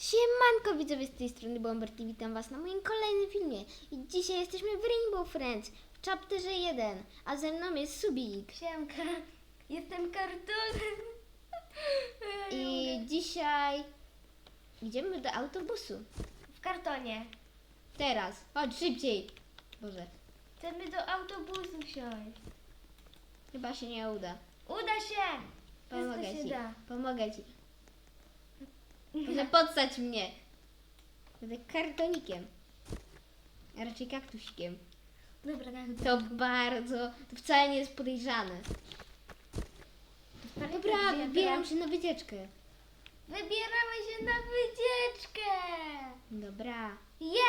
Siemanko widzowie z tej strony Bomber i witam was na moim kolejnym filmie. I dzisiaj jesteśmy w Rainbow Friends w chapterze 1, a ze mną jest Subik. Siemka, jestem kartonem. I dzisiaj idziemy do autobusu. W kartonie. Teraz, chodź szybciej. Boże, Chcemy do autobusu wsiąść. chyba się nie uda. Uda się! Pomogę Wszystko się ci, da. pomogę ci. Może podstać mnie. Będę kartonikiem. A raczej kaktusikiem. Dobra, tak. To bardzo, to wcale nie jest podejrzane. Dobra, wybieram się na wycieczkę. Wybieramy się na wycieczkę! Dobra. Yeah!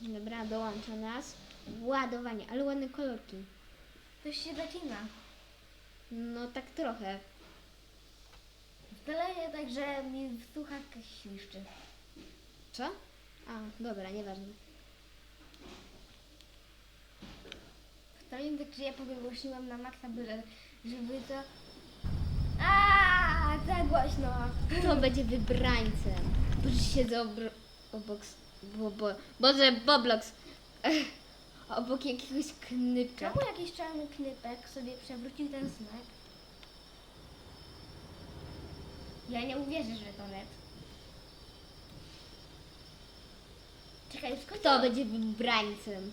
Dobra, dołącza nas. Ładowanie, ale ładne kolorki. To się zaczyna. No tak trochę. Wcale nie tak, że mi w słuchawkach świszczy. Co? A, dobra, nieważne. Wcale nie tak, że ja powygłosiłam na maksa, byle, żeby to... Aaaa, za głośno. Kto będzie wybrańcem? Boże, siedzę obro... obok... Bo, bo, Boże, Boblox. Obok jakiegoś knypka. Czemu jakiś czarny knypek sobie przewrócił ten znak? Ja nie uwierzę, że to net. Czekaj, skąd Kto będzie wybrańcem?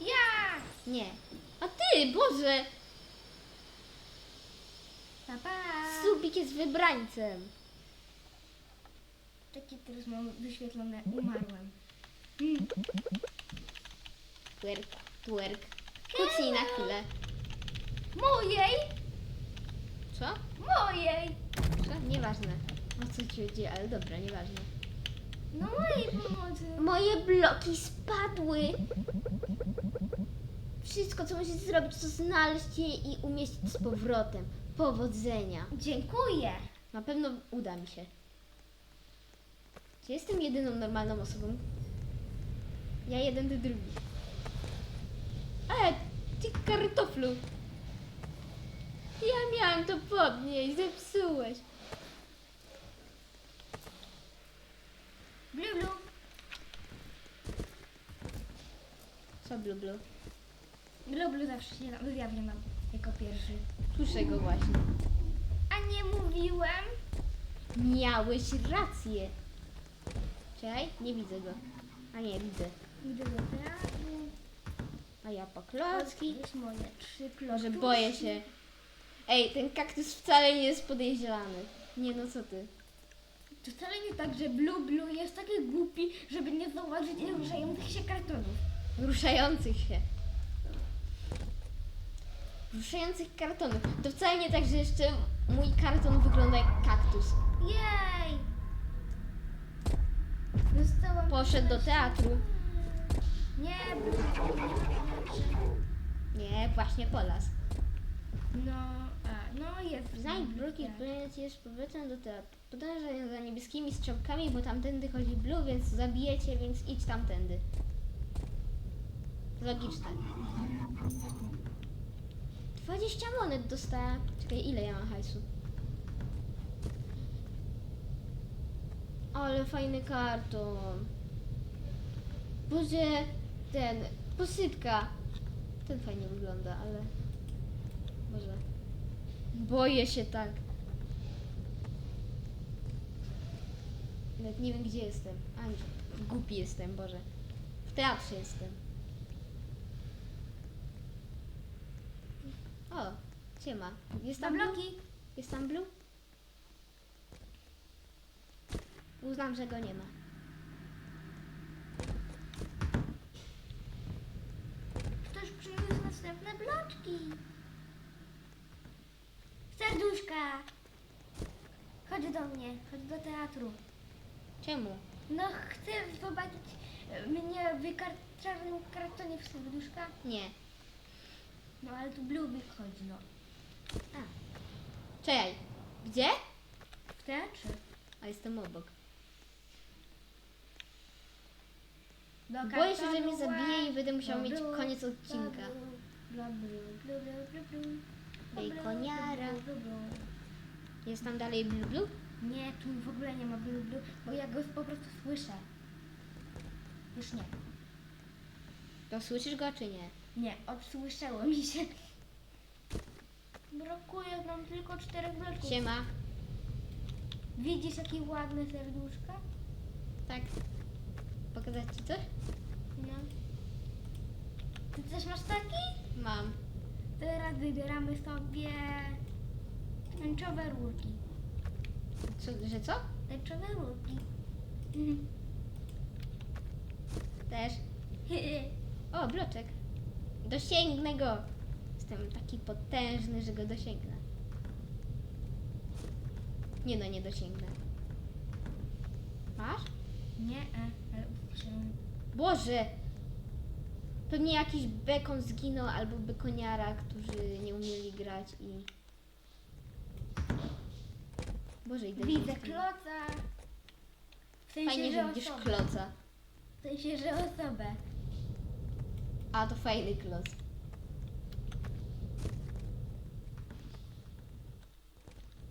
Ja! Nie. A ty, Boże! Pa, pa. Subik jest wybrańcem. Takie teraz mam wyświetlone, umarłem. Twerk, twerk. Kucnij na chwilę. Mojej! Co? Mojej! Co? Nieważne. O co ci chodzi, ale dobra, nieważne. No mojej pomocy. Moje bloki spadły. Wszystko, co musisz zrobić, to znaleźć je i umieścić z powrotem. Powodzenia. Dziękuję. Na pewno uda mi się. Czy jestem jedyną normalną osobą? Ja jeden, ty drugi. E, ty kartoflu. Ja miałam to podnieść, zepsułeś. Blu, blu. Co blu blu? Blu, blu zawsze się wyjawia nam jako pierwszy. Słyszę go właśnie. A nie mówiłem? Miałeś rację. Czekaj, nie widzę go. A nie, widzę. Idę do teatru. A ja po klocki. Jest moje trzy klocki. Może boję się. Ej, ten kaktus wcale nie jest podejrzany. Nie no, co ty? To wcale nie tak, że Blue Blue jest taki głupi, żeby nie zauważyć ruszających się kartonów. Ruszających się. Ruszających kartonów. To wcale nie tak, że jeszcze mój karton wygląda jak kaktus. Jej! Dostałam... Poszedł do teatru. Nie. Nie, właśnie po las. No, a, no jest. Znajdź bruki, płyniecie z powrotem do teatru. Podążaj za niebieskimi strzałkami, bo tamtędy chodzi blue, więc zabijecie, więc idź tamtędy. Logiczne. 20 monet dostałem. Czekaj, ile ja mam hajsu? Ale fajny karton. Boże, ten, posypka. Ten fajnie wygląda, ale... Boże. Boję się tak. Nawet nie wiem gdzie jestem. A nie, głupi jestem, Boże. W teatrze jestem. O, siema. Jest tam Tam blue? bloki. Jest tam blue? Uznam, że go nie ma. Ktoś przyniósł następne bloczki. Serduszka. Chodź do mnie, chodź do teatru. Czemu? No, chcę zobaczyć e, mnie w kar- czarnym kartonie w serduszka. Nie. No, ale tu Blue wychodzi, no. A. Czekaj. Gdzie? W teatrze. A jestem obok. Do Boję się, że kartonu mnie zabije i będę musiał mieć koniec odcinka. Bejkoniara. Jest tam dalej blu blu? Nie, tu w ogóle nie ma blu, blu, bo ja go po prostu słyszę. Już nie. To słyszysz go czy nie? Nie, odsłyszało mi się. Brakuje nam tylko czterech bloków. Siema. Widzisz jakie ładne serduszka? Tak. Pokazać ci coś? No. Ty też masz taki? Mam. Teraz wybieramy sobie tęczowe rurki. Co, że co? Tęczowe rurki. Też. O, bloczek. Dosięgnę go. Jestem taki potężny, że go dosięgnę. Nie no, nie dosięgnę. Masz? Nie, e, ale. Boże! Pewnie jakiś bekon zginął albo bekoniara, którzy nie umieli grać i... Boże, idę Widzę kloca. W sensie, Fajnie, że widzisz osobę. kloca. W sensie, że osobę. A, to fajny kloc.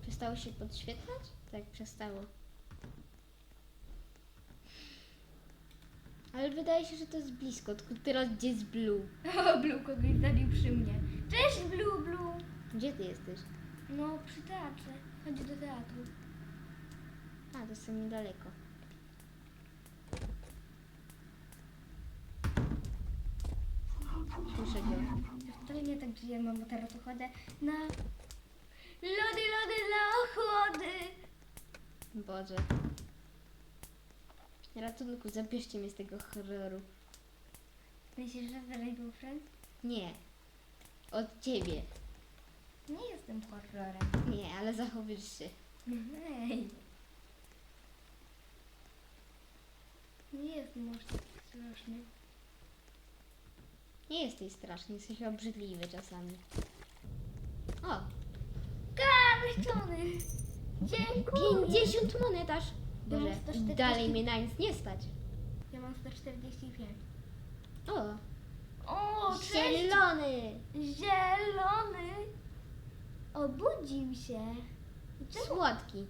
Przestało się podświetlać? Tak, przestało. Ale wydaje się, że to jest blisko, tylko teraz gdzie jest Blue? O, Blue kogoś zabił przy mnie. Cześć, Blue, Blue. Gdzie ty jesteś? No, przy teatrze. Chodź do teatru. A, to jest niedaleko. Słyszę go. Wcale nie tak żyjemy, bo teraz chodzę na lody, lody dla ochłody. Boże. Ratunku, zabierzcie mnie z tego horroru. Myślisz, że dalej był friend? Nie. Od ciebie. Nie jestem horrorem. Nie, ale zachowujesz się. Hej. Nie jestem taki straszny. Nie jesteś straszny, jesteś obrzydliwy czasami. O, Karczony! Dziękuję! 50 monetarz! Ja mam Boże, 140. dalej mnie na nic nie stać. Ja mam 145. O, O, cześć! zielony! Zielony! Obudził się. Słodki.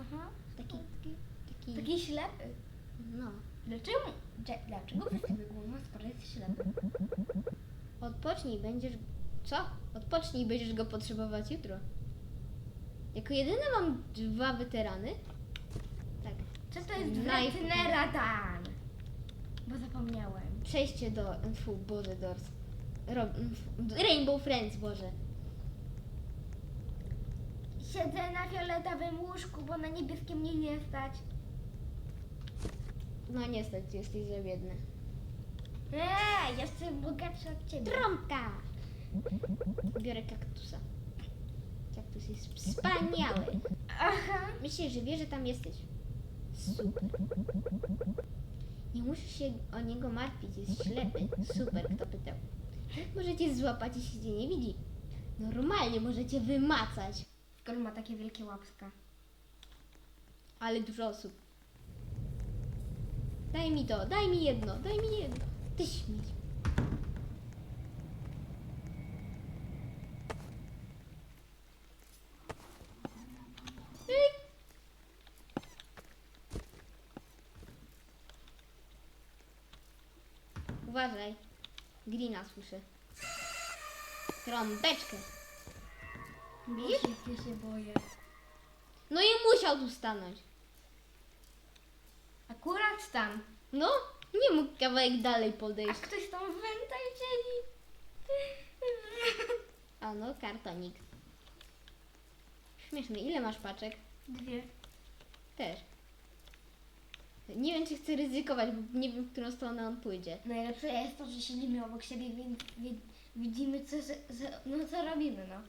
Aha. Taki, taki, Taki ślepy. no. Dlaczego? Dlaczego wystawił głowę, skoro jest ślepy? Odpocznij, będziesz... Co? Odpocznij, będziesz go potrzebować jutro. Jako jedyny mam dwa weterany. Co to jest Naj- Wretneratan? Bo zapomniałem. Przejście do... Fu, Boże, Dors. Ro, Rainbow Friends, Boże. Siedzę na fioletowym łóżku, bo na niebieskim mnie nie stać. No niestety, jesteś za biedny. Eee, jestem bogatsza od ciebie. Trąbka! Biorę kaktusa. Kaktus jest wspaniały. Aha. Myślę, że wie, że tam jesteś. Super. Nie musisz się o niego martwić, jest ślepy. Super, kto pytał. Możecie złapać, jeśli cię nie widzi? Normalnie możecie wymacać. Skoro ma takie wielkie łapska. Ale dużo osób. Daj mi to, daj mi jedno, daj mi jedno. Ty śmieć. Ej. Uważaj. Glina słyszę. Trąbeczkę. Widzisz? Ja się boję. No i musiał tu stanąć. Akurat tam. No, nie mógł kawałek dalej A podejść. ktoś tam węta wzięli. A no, kartonik. Śmieszny. Ile masz paczek? Dwie. Też. Nie wiem, czy chcę ryzykować, bo nie wiem, w którą stronę on pójdzie. Najlepsze jest to, że siedzimy obok siebie, więc wi- widzimy, co, z- z- no, co robimy, no.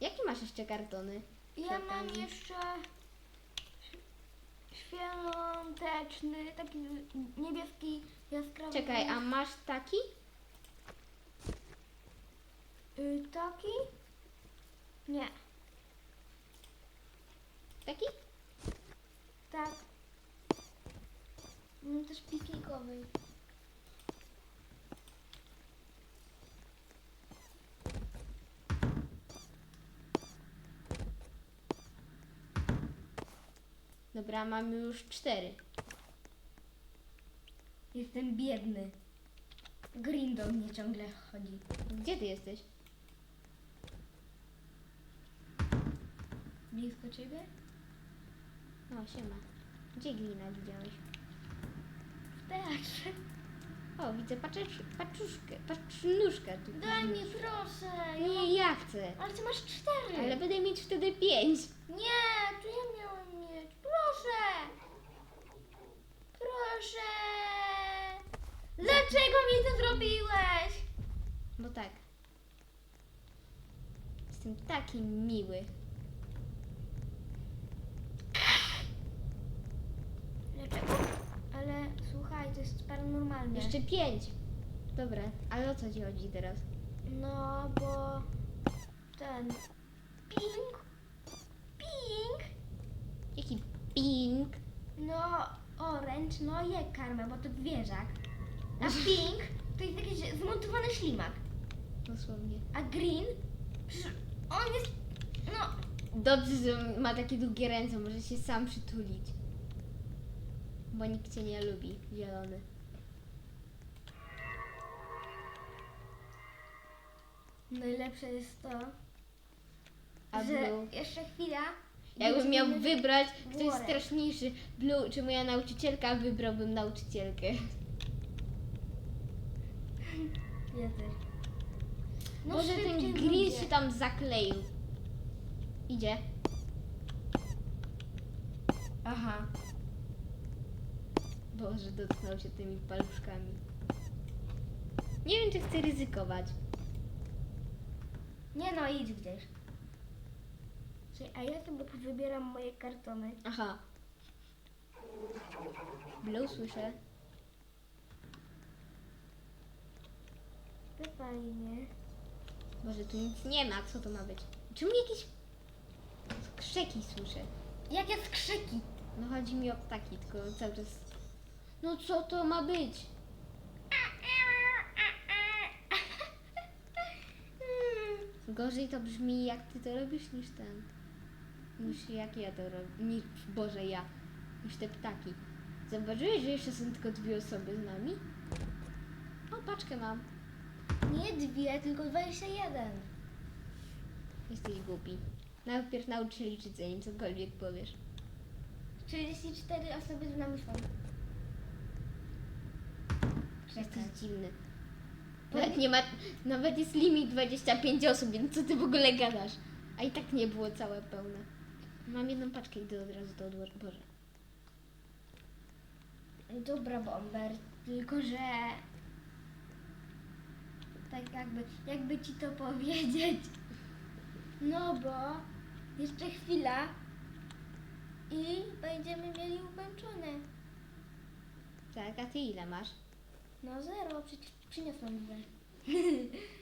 Jakie masz jeszcze kartony? Ja mam jeszcze świąteczny, taki niebieski, jaskrawy. Czekaj, a masz taki? Y, taki? Nie, Taki? tak. Mam też piknik ryzykowej. Dobra, mamy już cztery. Jestem biedny. Green do mnie ciągle chodzi. Gdzie ty jesteś? Blisko ciebie? O, siema. Gdzie glina widziałeś? Teatrze. O, widzę paczusz, paczuszkę, paczuszkę tu. Daj mi proszę. Ja mam... Nie, ja chcę. Ale ty masz cztery. Ale będę mieć wtedy pięć. Nie, to ja miałam mieć. Proszę. Proszę. Dlaczego mi to zrobiłeś? Bo tak. Jestem taki miły. Dlaczego? Ale słuchaj, to jest paranormalne. Jeszcze pięć. Dobra, ale o co ci chodzi teraz? No, bo ten ping, ping, Jaki ping? no orange, no je karmę, bo to zwierzak. A pink to jest jakiś zmontowany ślimak. Dosłownie. A green, przecież on jest, no, Dobrze, że ma takie długie ręce, może się sam przytulić. Bo nikt cię nie lubi, zielony. najlepsze jest to, A że Blue? jeszcze chwila. i Jakbym miał będziemy- wybrać, kto jest worek. straszniejszy, Blue czy moja nauczycielka, wybrałbym nauczycielkę. Ja też. No Może ten szybciej ludzie. się tam zakleił. Idzie. Aha. Boże, dotknął się tymi paluszkami. Nie wiem, czy chcę ryzykować. Nie no, idź gdzieś. Czyli, A ja sobie wybieram moje kartony. Aha. Blue słyszę. To fajnie. Boże, tu nic nie ma. Co to ma być? Czemu jakieś skrzeki słyszę? Jakie skrzyki? No chodzi mi o ptaki, tylko cały czas... No co to ma być? Gorzej to brzmi, jak ty to robisz, niż ten. Niż jak ja to robię. Niż, Boże, ja. Niż te ptaki. Zauważyłeś, że jeszcze są tylko dwie osoby z nami? O, paczkę mam. Nie dwie, tylko 21. Jesteś głupi. Najpierw naucz się liczyć, zanim cokolwiek powiesz. 34 osoby z nami są. Jesteś dziwny. Nawet nie ma, nawet jest limit 25 osób, więc co ty w ogóle gadasz? A i tak nie było całe pełne. Mam jedną paczkę, idę od razu odłożę. Boże. Dobra, Bomber, tylko że... Tak jakby, jakby ci to powiedzieć. No bo jeszcze chwila i będziemy mieli ukończone. Tak, a ty ile masz? No zero, przecież przyniosłam dwie.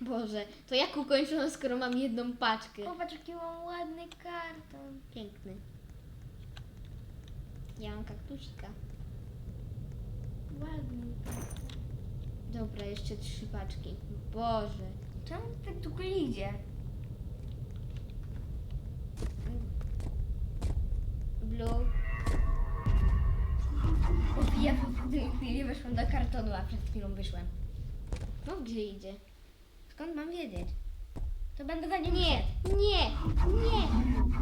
Boże, to jak ukończono, skoro mam jedną paczkę? Popatrz, jaki mam ładny karton. Piękny. Ja mam kaktusika. Ładny karton. Dobra, jeszcze trzy paczki. Boże. Czemu tak długo idzie? Blue. Chwili weszłam do kartonu, a przed chwilą wyszłem. No gdzie idzie? Skąd mam wiedzieć? To będę za nim Nie, szedł. nie, nie.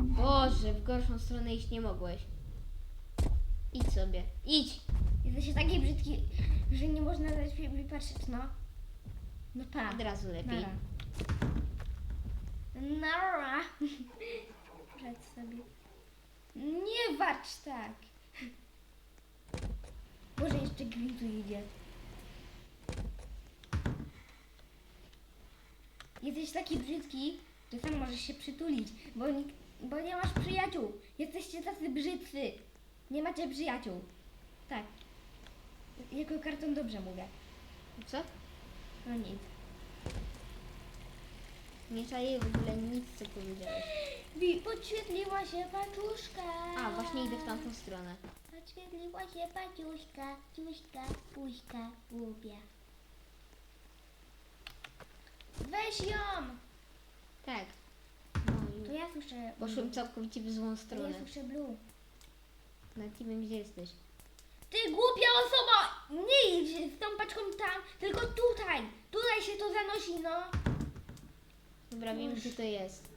Boże, w gorszą stronę iść nie mogłeś. Idź sobie, idź. Jesteś taki brzydki, że nie można na ciebie patrzeć, no. No pa. Od razu lepiej. Nara. Nara. Radź sobie. Nie warcz tak. Może jeszcze Green tu idzie. Jesteś taki brzydki, że sam możesz się przytulić, bo, nikt, bo nie masz przyjaciół. Jesteście tacy brzydcy. Nie macie przyjaciół. Tak. Jako karton dobrze mówię. Co? No nic. Nie czaję w ogóle nic, co powiedziałeś. Wi- Podświetliła się paczuszka. A, właśnie idę w tamtą stronę. Podświetliła się paczuszka, ciuśka, puśka, głupia. Weź ją! Tak. No To ja słyszę poszłem całkowicie w złą To stronę. ja słyszę blue. Nawet nie wiem, gdzie jesteś. Ty głupia osoba! Nie idź z tą paczką tam, tylko tutaj! Tutaj się to zanosi, no! Dobra, wiem, Już. gdzie to jest.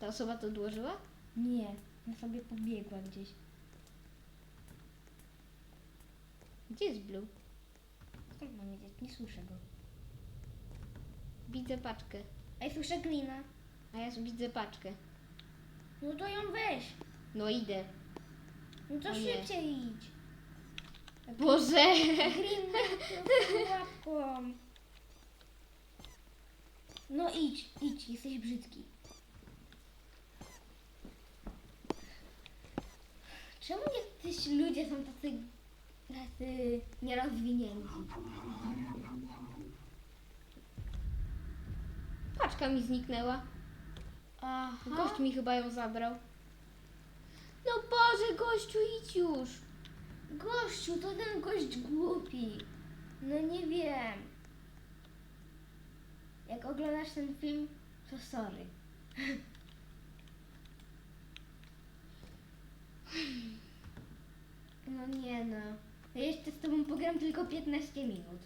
Ta osoba to odłożyła? Nie, na sobie pobiegła gdzieś. Gdzie jest Blue? Skąd mam wiedzieć? Nie słyszę go. Widzę paczkę. Ej, słyszę glina. A ja widzę paczkę. No to ją weź. No idę. No to O nie. szybciej idź. Boże! Łapką. No idź, idź, jesteś brzydki. Czemu jacyś ludzie są tacy, tacy nierozwinięci? Paczka mi zniknęła. Aha. Gość mi chyba ją zabrał. No Boże, gościu, idź już. Gościu, to ten gość głupi. No nie wiem. Jak oglądasz ten film, to sorry. No nie no. Ja jeszcze z tobą pogram tylko 15 minut.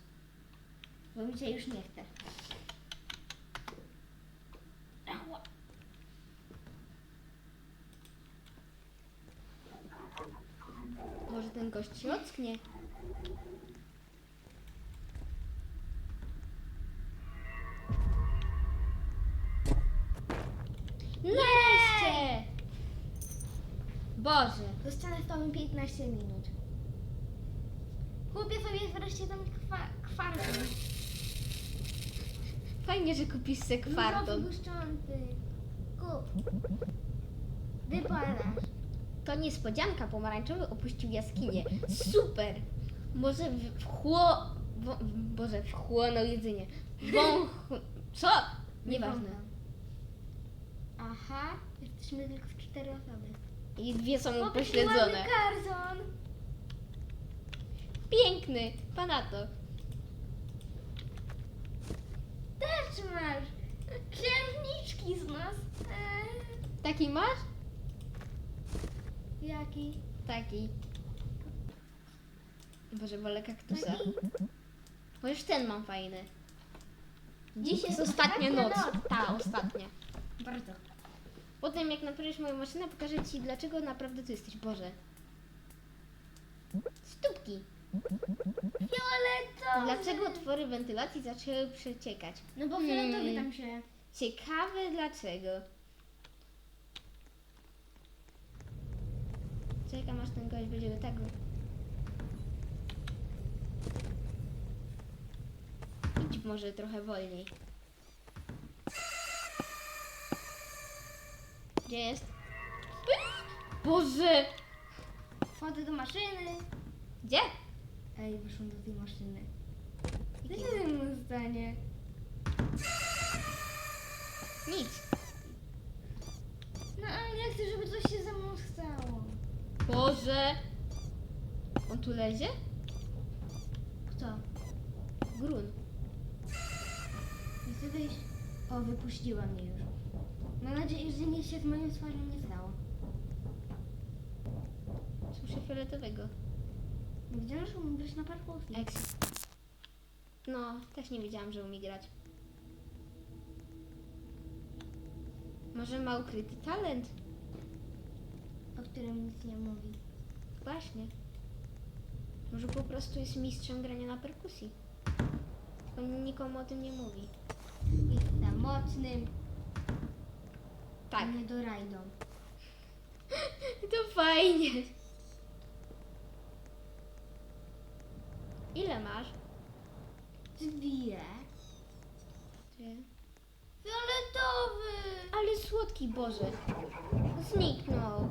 Bo mi się już nie chce. Może ten gość się ocknie. Boże. Zostanę z tobą 15 minut. Kupię sobie wreszcie ten kwa- kwarton. Fajnie, że kupisz se kwarton. błyszczący. Kup. Wypalasz. To niespodzianka, pomarańczowy opuścił jaskinię. Super! Może w- wchło... Wo, Boże, wchłonął jedzenie. Wąch... Co? Nieważne. Aha, jesteśmy tylko w cztery osoby. I dwie są upośledzone. karton. Piękny! Panato. Też masz. Księżniczki z nas. Eee, Taki masz? jaki? Taki. Boże, wolę kaktusa. Bo już ten mam fajny. Dziś jest ostatnia noc. Ta, ostatnia. Bardzo. Potem jak naprawisz moją maszynę, pokażę Ci dlaczego naprawdę tu jesteś. Boże. Stópki. Fioletowy. Dlaczego otwory wentylacji zaczęły przeciekać? No bo fioletowy Hmm. tam się... Ciekawe dlaczego. Czekam aż ten gość będzie go tak... Idź może trochę wolniej. Gdzie jest? Boże! Wchodzę do maszyny. Gdzie? Ej, wyszłam do tej maszyny. Co się ze mną stanie? Nic. No ale ja chcę, żeby coś się ze mną stało. Boże! On tu lezie? Kto? Grun. Nie chcę wyjść. O, wypuściła mnie już. Mam nadzieję, że nic się z moją twarzą nie stało. Słyszę fioletowego. Widziałam, że umiem grać na. Exit. No, też nie wiedziałam, że umie grać. Może ma ukryty talent? O którym nic nie mówi. Właśnie. Może po prostu jest mistrzem grania na perkusji. Tylko nikomu o tym nie mówi. Jest samotnym, Tak. nie do rajdą. To fajnie. Ile masz? Dwie. Dwie. Fioletowy! Ale słodki Boże. Zniknął.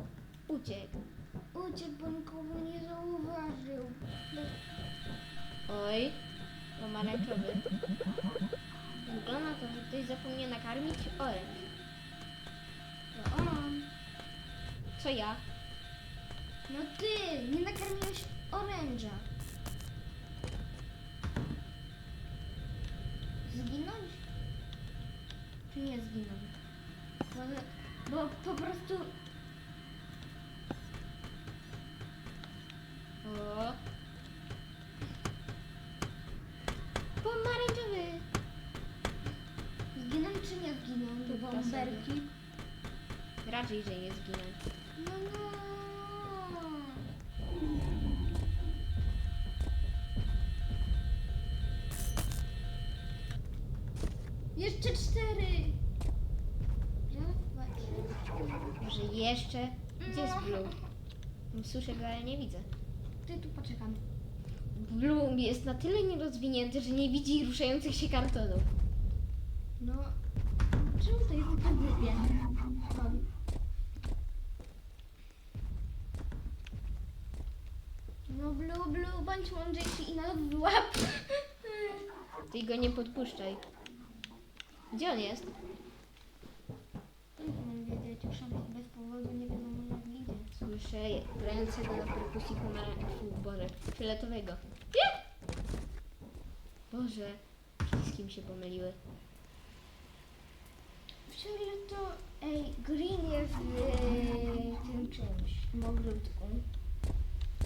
Uciekł. Uciekł, bo nikogo nie zauważył. Oj. Pomarańczowy. Wygląda to, że ktoś zapomniał nakarmić oręż. To on. Co ja? No ty, nie nakarmiłeś oręża. Zginąć? Czy nie zginąć? Bo, bo po prostu Raczej, że nie zginął. No no. Jeszcze cztery. Może jeszcze? Gdzie jest Blue? Słyszę go, ale nie widzę. Ty tu poczekam. Bloom jest na tyle nierozwinięty, że nie widzi ruszających się kartonów. No. Czemu to jest tak głupie? Chodź. No Blue, Blue, bądź mądrzejszy i nas złap. Ty go nie podpuszczaj. Gdzie on jest? Nie mam wiedzieć, już bez powodu nie wiadomo jak idzie. Słyszę grającego na perkusji pomarańczowego, Boże, fioletowego. Nie! Boże, wszystkim się pomyliły. Że to ej, Green jest w tym czymś, w ogródku.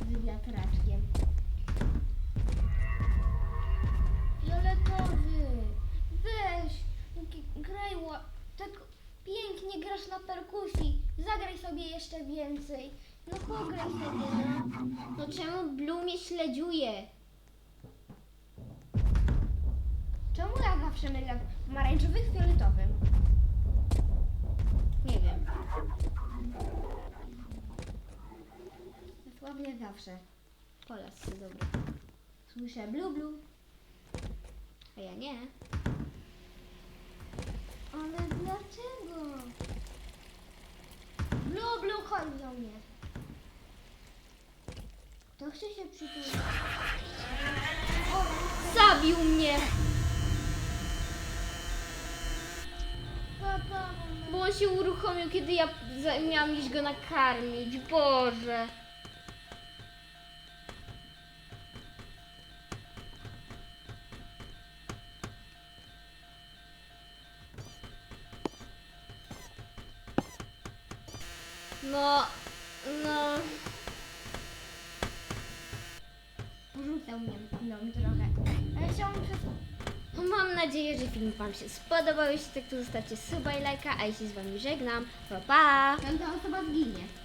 Z wiatraczkiem. Fioletowy! Weź! Graj tak pięknie grasz na perkusji. Zagraj sobie jeszcze więcej. No pograj sobie, no. No czemu Blue mnie śledziuje? Czemu ja zawsze mylę pomarańczowy z fioletowym? Nie wiem. Dosłownie zawsze. Polas, dobra. Słyszę blu blu. A ja nie. Ale dlaczego? Blu, blu, chodź do mnie. Kto chce się przytulić? Zabił mnie! Bo on się uruchomił, kiedy ja miałam iść go nakarmić. Boże. Się spodobał. Jeśli tak, to zostawcie suba i lajka, a jeśli z Wami żegnam, to pa! Piąta osoba zginie.